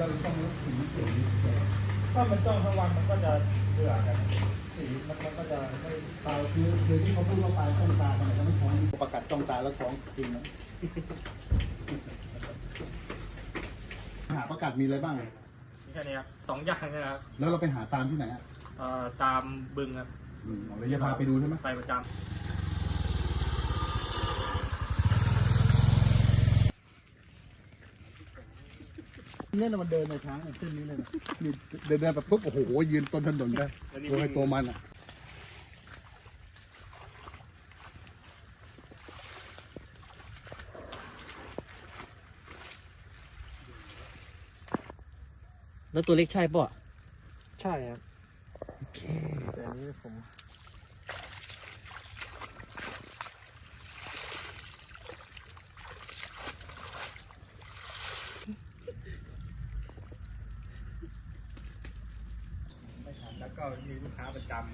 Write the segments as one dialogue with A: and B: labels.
A: ต้องถึงเสียง
B: ถ้ามันจ้องทั้งวันมันก็จะเบื่อกันสีมันมันก็จะไม่
A: ตาคือคือที่เขาพูดว่าปลายต้องตาทำไมเขาไม่ท้องประกาศจ้องตาแล้วท้องจริงนะหาประกาศมีอะไรบ้าง
B: แค่นี้ครับสองอย่างเนะครับ
A: แล้วเราไปหาตามที่ไหนอะ
B: เอ่อตามบึงครับ
A: อืมเราจะพาไปดูใช่ไหม
B: ไปประจ
A: เนี่ยนะมันเดินในช้างเนี่ยเส้นนี้เลยนะนี่เดินเดินแบบปุ๊บโอ้โหยืนต้นถนนได้ำตัวใครตัวมันอะ
C: แล้วตัวเล็กใช่ป่ะ
B: ใช่ครับ
C: โอเค
B: แต่อันนี้ผมไม่ทันแล้ว ก็มีลูกค้าประจำ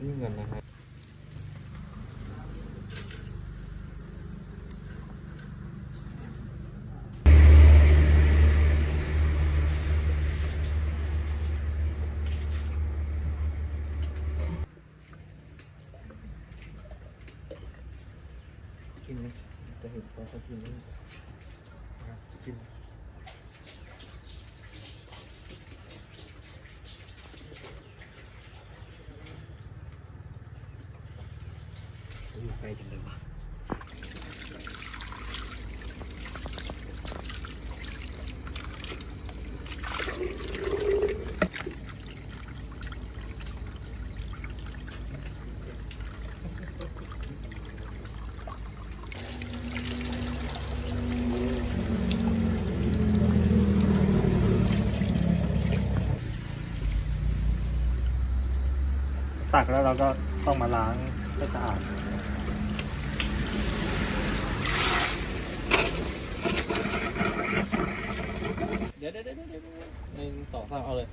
C: นี่เงินนะครับ กินไหมจะเห็นตอนเขากินไหมกินอยู่ไกลจังเลยวะ
B: ตักแล้วเราก็ต้องมาล้างให้สะอาด
C: เดี๋ยวเดี๋ยวเดี๋ยวเดี๋ยวหนึ่งสองสามเอาเลย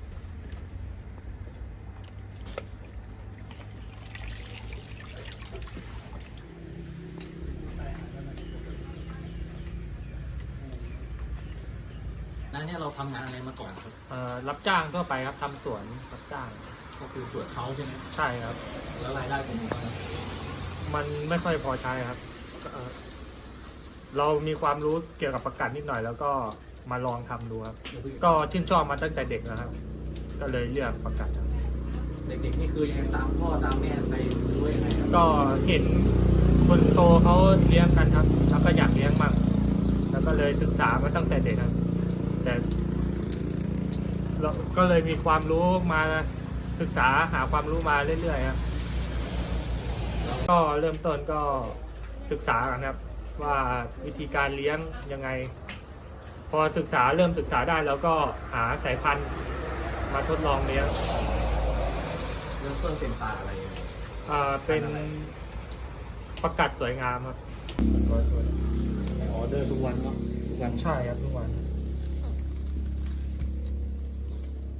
C: นั่นเนี่ยเราทำงานอะไรมาก่อนครับ
B: เอ่อรับจ้างทั่วไปครับทำสวนรับจ้าง
C: ก็คือสวนเขาใช่ไหม
B: ใช่ครับ
C: แล้วรายได้เป็นยังไงบ้าง
B: มันไม่ค่อยพอใช้ครับเอ่อเรามีความรู้เกี่ยวกับประกันนิดหน่อย แล้วก็มาลองทำดูครับก็ชื่นชอบมาตั้งแต่เด็กนะครับ ก็เลยเลือกประกันครับ
C: เด็กๆนี่คือยังตามพ่อตามแม่ไปด้วยยังไงครับ
B: ก็เห็นคนโตเขาเลี้ยงกันครับ แล้วก็อยากเลี้ยงมั่งแล้วก็เลยศึกษามาตั้งแต่เด็กครับแต่เราก็เลยมีความรู้มา ศึกษาหาความรู้มาเรื่อยๆครับ ก็เริ่มต้นก็ศึกษากันครับ ว่าวิธีการเลี้ยงยังไง พอศึกษาเริ่มศึกษาได้แล้วก็หาสายพันธุ์มาทดลองเลี้ยง
C: เริ่มต้นเป็นปลาอะไร
B: อ่าเป็นประกัดสวยงามครับ
C: ออเดอร์ทุกวันเนาะทุกวัน
B: ใช่ครับทุกวัน